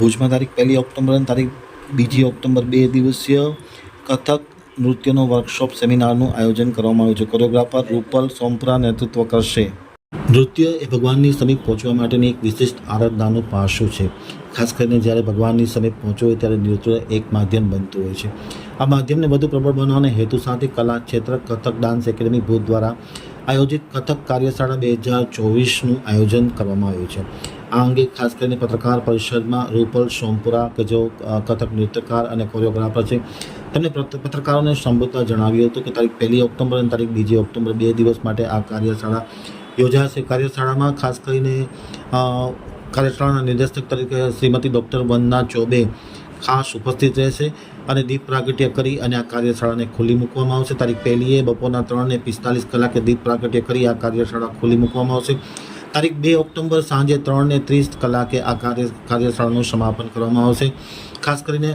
ભુજમાં તારીખ પહેલી ઓક્ટોબર અને તારીખ બીજી ઓક્ટોબર બે દિવસીય કથક નૃત્યનો વર્કશોપ સેમિનારનું આયોજન કરવામાં આવ્યું છે. કોરિયોગ્રાફર રૂપલ સોમપરા નેતૃત્વ કરશે. નૃત્ય એ ભગવાનની સમીપ પહોંચવા માટેની એક વિશિષ્ટ આરાધનાનું પાસું છે. ખાસ કરીને જ્યારે ભગવાનની સમીપ પહોંચવું હોય ત્યારે નૃત્ય એક માધ્યમ બનતું હોય છે. આ માધ્યમને વધુ પ્રબળ બનાવવાના હેતુ સાથે કલા ક્ષેત્ર, કથક ડાન્સ એકેડેમી ભૂત દ્વારા આયોજિત કથક કાર્યશાળા બે હજાર ચોવીસનું આયોજન કરવામાં આવ્યું છે. આ અંગે ખાસ કરીને પત્રકાર પરિષદમાં રૂપલ, સોમપુરા, કે જેઓ કથક નૃત્યકાર અને કોરિયોગ્રાફર છે તેમણે પત્રકારોને સંબોધતા જણાવ્યું હતું કે તારીખ પહેલી ઓક્ટોબર અને તારીખ બીજી ઓક્ટોબર બે દિવસ માટે આ કાર્યશાળા યોજાશે. કાર્યશાળામાં ખાસ કરીને કાર્યશાળાના નિર્દેશક તરીકે શ્રીમતી ડૉક્ટર વંદના ચોબે ખાસ ઉપસ્થિત રહેશે અને દીપ પ્રાગટ્ય કરી અને આ કાર્યશાળાને ખુલ્લી મૂકવામાં આવશે. તારીખ પહેલીએ બપોરના ત્રણને પિસ્તાલીસ કલાકે દીપ પ્રાગટ્ય કરી આ કાર્યશાળા ખુલ્લી મૂકવામાં આવશે. તારીખ બે ઓક્ટોબર સાંજે ત્રણને ત્રીસ કલાકે આ કાર્ય કાર્યશાળાનું સમાપન કરવામાં આવશે. ખાસ કરીને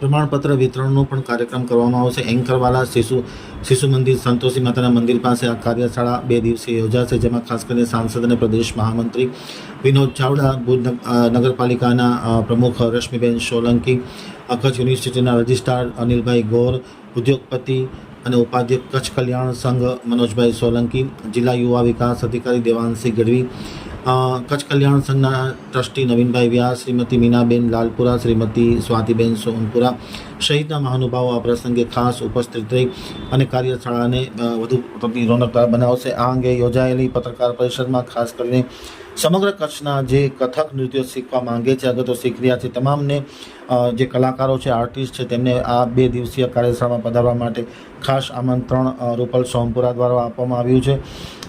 પ્રમાણપત્ર વિતરણનો પણ કાર્યક્રમ કરવામાં આવશે. એન્કરવાલા શિશુ શિશુ મંદિર, સંતોષી માતાના મંદિર પાસે આ કાર્યશાળા બે દિવસે યોજાશે, જેમાં ખાસ કરીને સાંસદ અને પ્રદેશ મહામંત્રી વિનોદ ચાવડા, ભુજ નગરપાલિકાના પ્રમુખ રશ્મિબેન સોલંકી કચ્છ યુનિવર્સિટીના રજિસ્ટ્રાર અનિલભાઈ ગોર, ઉદ્યોગપતિ અને ઉપાધ્યક્ષ કચ્છ કલ્યાણ સંઘ મનોજભાઈ સોલંકી, જિલ્લા યુવા વિકાસ અધિકારી દેવાંશી ગઢવી કચ્છ કલ્યાણ સંઘના ટ્રસ્ટી નવીનભાઈ વ્યાસ શ્રીમતી મીનાબેન લાલપુરા, શ્રીમતી સ્વાતિબેન સોમપુરા સહિતના મહાનુભાવો આ પ્રસંગે ખાસ ઉપસ્થિત રહી અને કાર્યશાળાને વધુ રોનકદાર બનાવશે. આ અંગે યોજાયેલી પત્રકાર પરિષદમાં ખાસ કરીને સમગ્ર કચ્છના જે કથક નૃત્યો શીખવા માંગે છે અગર તો શીખી રહ્યા છે તમામને. જે કલાકારો છે, આર્ટિસ્ટ છે, તેમને આ બે દિવસીય કાર્યશાળામાં પધારવા માટે ખાસ આમંત્રણ રૂપલ સોમપુરા દ્વારા આપવામાં આવ્યું છે.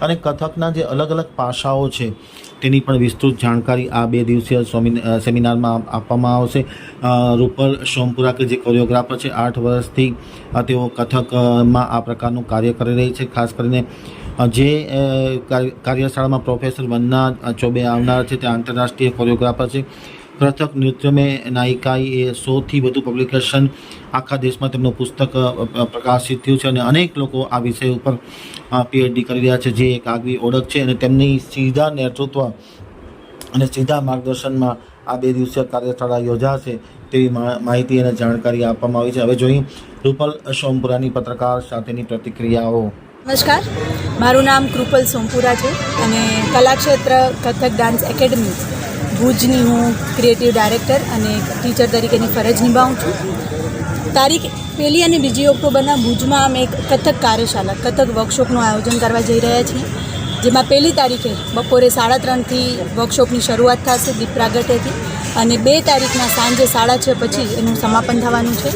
અને કથકના જે અલગ અલગ પાસાઓ છે, તેની પણ વિસ્તૃત જાણકારી આ બે દિવસીય સોમિન- સેમિનારમાં આપવામાં આવશે. રૂપલ સોમપુરા કે જે કોરિયોગ્રાફર છે, આઠ વર્ષથી તેઓ કથકમાં આ પ્રકારનું કાર્ય કરી રહી છે. ખાસ કરીને જે કાર્ય- કાર્યશાળામાં પ્રોફેસર વંદના ચોબે આવનાર છે, તે આંતરરાષ્ટ્રીય કોરિયોગ્રાફર છે. કથક નૃત્ય મેં નાયિકાએ એ સૌથી વધુ પબ્લિકેશન આખા દેશમાં તેમનું પુસ્તક પ્રકાશિત થયું છે અને અનેક લોકો આ વિષય ઉપર પીએચડી કરી રહ્યા છે જે એક આગવી ઓળખ છે અને તેમની સીધા નેતૃત્વ અને સીધા માર્ગદર્શનમાં આ બે દિવસીય કાર્યશાળા યોજાશે તેવી માહિતી અને જાણકારી આપવામાં આવી છે. હવે જોઈએ રૂપલ સોમપુરાની પત્રકાર સાથેની પ્રતિક્રિયાઓ. નમસ્કાર. મારું નામ કૃપલ સોમપુરા છે અને કલાક્ષેત્ર કથક ડાન્સ એકેડમી. ભુજની હું ક્રિએટિવ ડાયરેક્ટર અને ટીચર તરીકેની ફરજ નિભાવું છું. તારીખ પહેલી અને બીજી ઓક્ટોબરના ભુજમાં અમે એક કથક કાર્યશાળા કથક વર્કશોપનું આયોજન કરવા જઈ રહ્યા છીએ. જેમાં પહેલી તારીખે બપોરે સાડા ત્રણથી વર્કશોપની શરૂઆત થશે દીપ પ્રાગટ્યથી અને બે તારીખના સાંજે સાડા છ પછી એનું સમાપન થવાનું છે.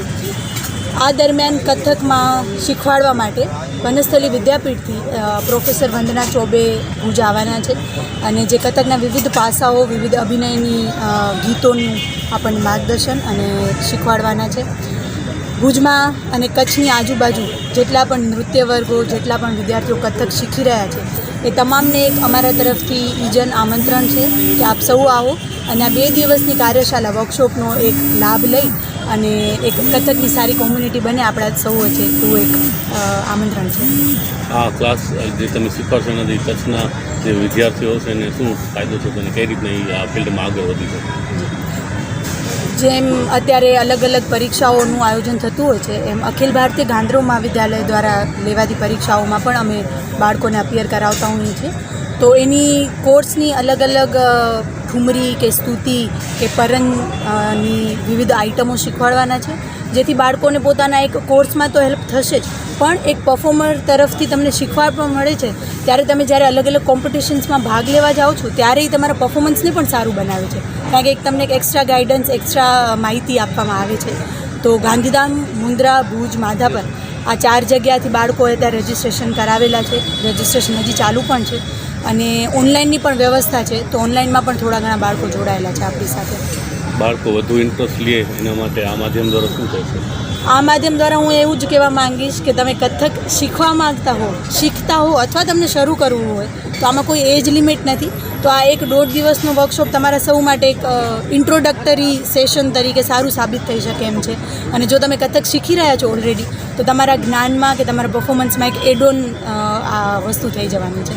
આ દરમિયાન કથકમાં શીખવાડવા માટે વનસ્થલી વિદ્યાપીઠથી પ્રોફેસર વંદના ચોબે ભુજ આવવાના છે અને જે કથકના વિવિધ પાસાઓ, વિવિધ અભિનયની ગીતોનું આપણને માર્ગદર્શન અને શીખવાડવાના છે. ભુજમાં અને કચ્છની આજુબાજુ જેટલા પણ નૃત્ય વર્ગો જેટલા પણ વિદ્યાર્થીઓ કથક શીખી રહ્યા છે, એ તમામને એક અમારા તરફથી ઈજન આમંત્રણ છે કે આપ સૌ આવો અને આ બે દિવસની કાર્યશાળા વર્કશોપનો એક લાભ લઈ અને એક કચ્છની સારી કોમ્યુનિટી બને આપણા સૌ વચ્ચે એવું એક આમંત્રણ છે. આ ક્લાસ જે તમે શીખવાડશો એનાથી કચ્છના જે વિદ્યાર્થીઓ છે એને શું ફાયદો થશે અને કઈ રીતના આ ફિલ્ડમાં આગળ વધી શકે? જેમ અત્યારે અલગ અલગ પરીક્ષાઓનું આયોજન થતું હોય છે એમ અખિલ ભારતીય ગાંધ્રો મહાવિદ્યાલય દ્વારા લેવાતી પરીક્ષાઓમાં પણ અમે બાળકોને અપિયર કરાવતા હોઈએ છીએ. તો એની કોર્સની અલગ અલગ ઠુમરી કે સ્તુતિ કે પરંગની વિવિધ આઇટમો શીખવાડવાના છે, જેથી બાળકોને પોતાના એક કોર્સમાં તો હેલ્પ થશે જ. પણ એક પરફોર્મર તરફથી તમને શીખવા પણ મળે છે. ત્યારે તમે જ્યારે અલગ અલગ કોમ્પિટિશન્સમાં ભાગ લેવા જાઓ છો, ત્યારે એ તમારા પરફોર્મન્સને પણ સારું બનાવે છે. કારણ કે એક તમને એક એક્સ્ટ્રા ગાઈડન્સ એક્સ્ટ્રા માહિતી આપવામાં આવે છે. તો ગાંધીધામ મુન્દ્રા ભુજ, માધાપર આ ચાર જગ્યાથી બાળકોએ ત્યાં રજિસ્ટ્રેશન કરાવેલા છે. રજિસ્ટ્રેશન હજી ચાલુ પણ છે. અને ઓનલાઈનની પણ વ્યવસ્થા છે તો ઓનલાઈનમાં પણ થોડા ઘણા બાળકો જોડાયેલા છે આપણી સાથે. બાળકો વધુ ઇન્ટરેસ્ટ લે એના માટે આ માધ્યમ દ્વારા શું થશે આ માધ્યમ દ્વારા હું એવું જ કહેવા માંગીશ કે તમે કથક શીખવા માંગતા હો શીખતા હો અથવા તમને શરૂ કરવું હોય તો આમાં કોઈ એજ લિમિટ નથી. તો આ એક દોઢ દિવસનો વર્કશોપ તમારા સૌ માટે એક ઇન્ટ્રોડક્ટરી સેશન તરીકે સારું સાબિત થઈ શકે એમ છે. અને જો તમે કથક શીખી રહ્યા છો ઓલરેડી તો તમારા જ્ઞાનમાં કે તમારા પર્ફોમન્સમાં એક એડોન આ વસ્તુ થઈ જવાની છે.